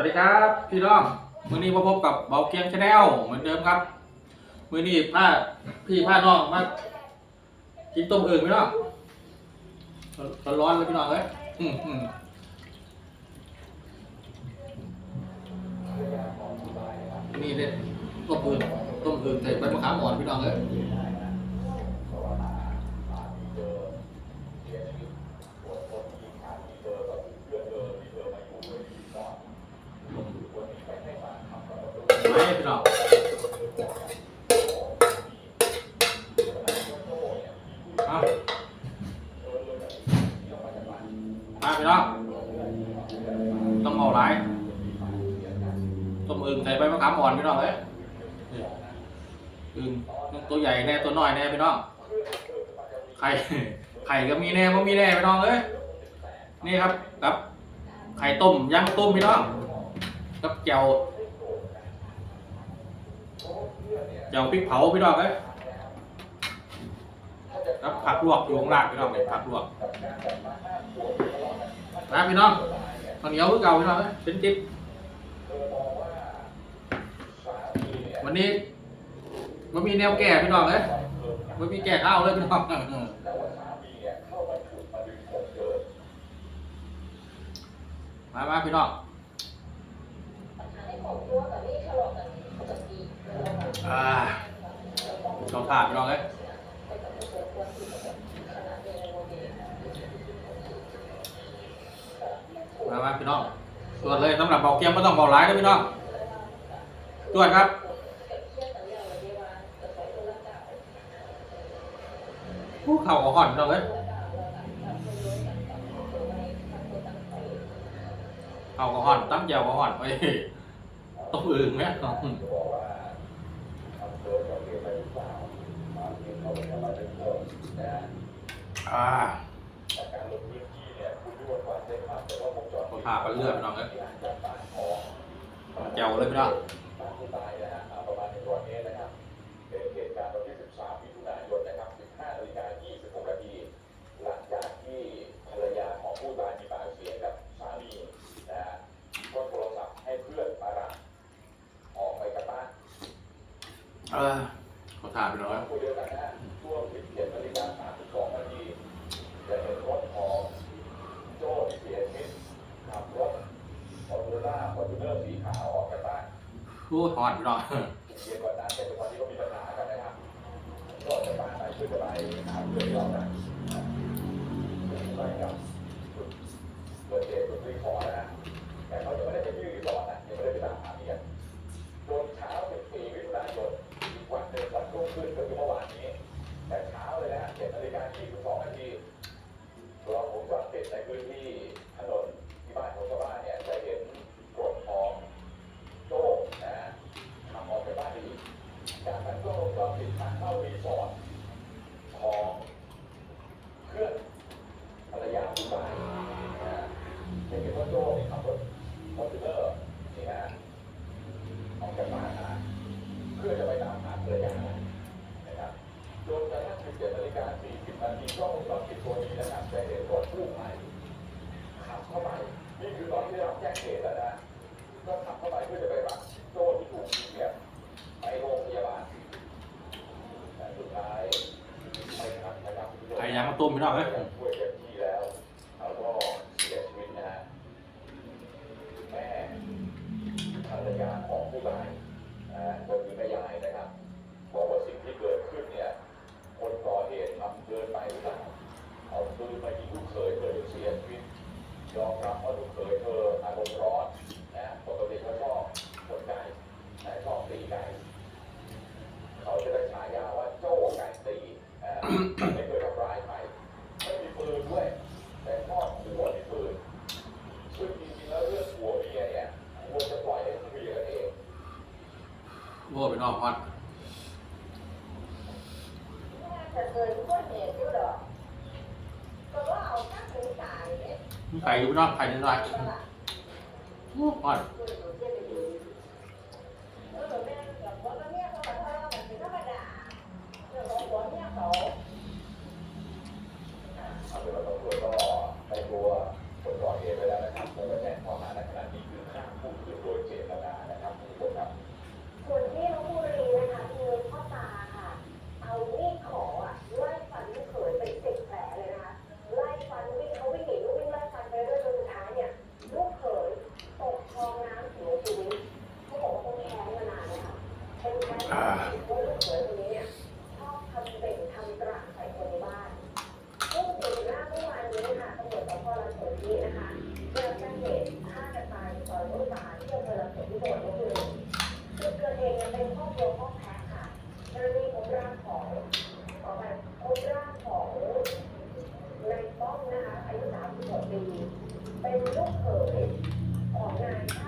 วัสดีครับพี่น้องมือนี้มาพบกับเบาเกียงชาแนลเหมือนเดิมครับมือนี้พาพี่พาน้องมากินต้มอึ่งพี่น้องร้อนๆเลยพี่น้องเอ้ยอืมอืมนี่เด็ดต้มอึ่งต้มอึ่งใส่ใบมะขามอ่อนพี่น้องเอ้ย ไม่พี่น้องเอามาพี่น้องต้องเอาไรต้มอึ่งใส่ใบมะขามอ่อนพี่น้องเอ้ยอึ่งตัวใหญ่แน่ตัวน้อยแน่พี่น้องไข่ไข่ก็มีแน่ก็มีแน่พี่น้องเอ้ยนี่ครับครับ ไข่ต้มยำต้มพี่น้องกับแจ่ว แจ่วพริกเผาพี่น้องเอ้ยครับผักลวกอยู่ข้างล่างพี่น้องเลยผักลวกนะพี่น้องข้าวเหนียวคือเก่าพี่น้องเอ้ยเป็นจิ๊บวันนี้มันมีแนวแก่พี่น้องเอ้ยมันมีแก่ข้าวเลยพี่น้องมามาพี่น้อง อ่าเขาถ่าพี่น้องเอ้ยมามาพี่น้องตรวจเลยสำหรับเบาเกียมไม่ต้องเบาร้ายนะพี่น้องตรวจครับผู้เข่าก่อนพี่น้องเอ้ยเข่าก่อนตั้มเจียวก่อนไปต้องอื่นไหม อืมอ่าขอผ่าไปเลือดพี่น้องเอ้ยเจียวเลยพี่น้อง เออขอถ่ายไปหน่อย พูดหอนไปหน่อยไข่ยา งมารันต้มพี่คือตอน้องเอ้ยเขาจะได้ฉายาว่าโจ้ไก่ตีอ่า ไม่เคยทำร้ายใครไม่มีปืนด้วย แต่ชอบหัวมีปืนซึ่งจริงๆแล้วเรื่องหัวเมียเนี่ยควรจะปล่อยให้เคลียร์กันเอง โว้พี่ น้องฮอตแต่เคยก็เห็นอยู่ดกก็ว่าเอาข้างไข่อยู่นองไข่นิดหน่อยโอ้ฮอตเปี เป็นลูกเขยของนายชา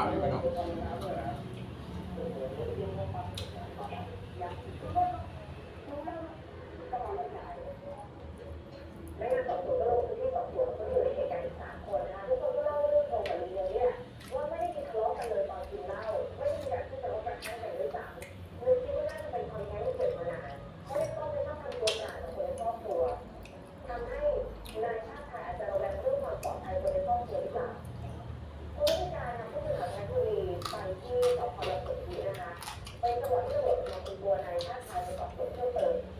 าเลยพี่น้อ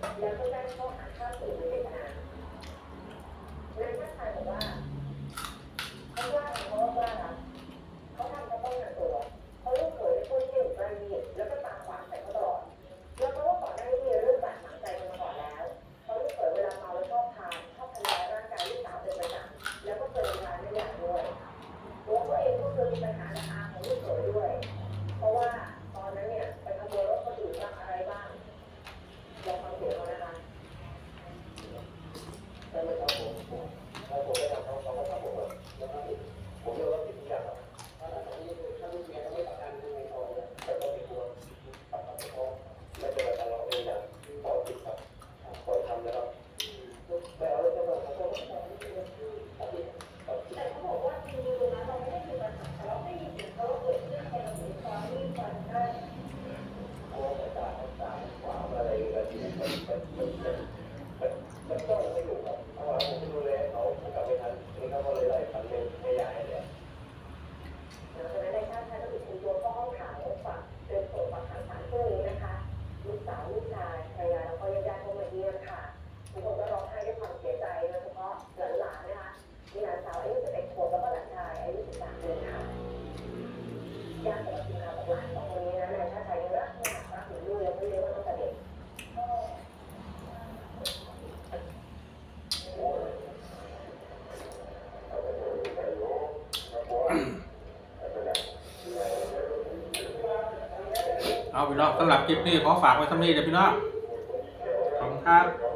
Yeah. เอาพี่น้องสำหรับคลิปนี้ขอฝากไว้สำนี้เดี๋ยวพี่น้องขอบคุณครับ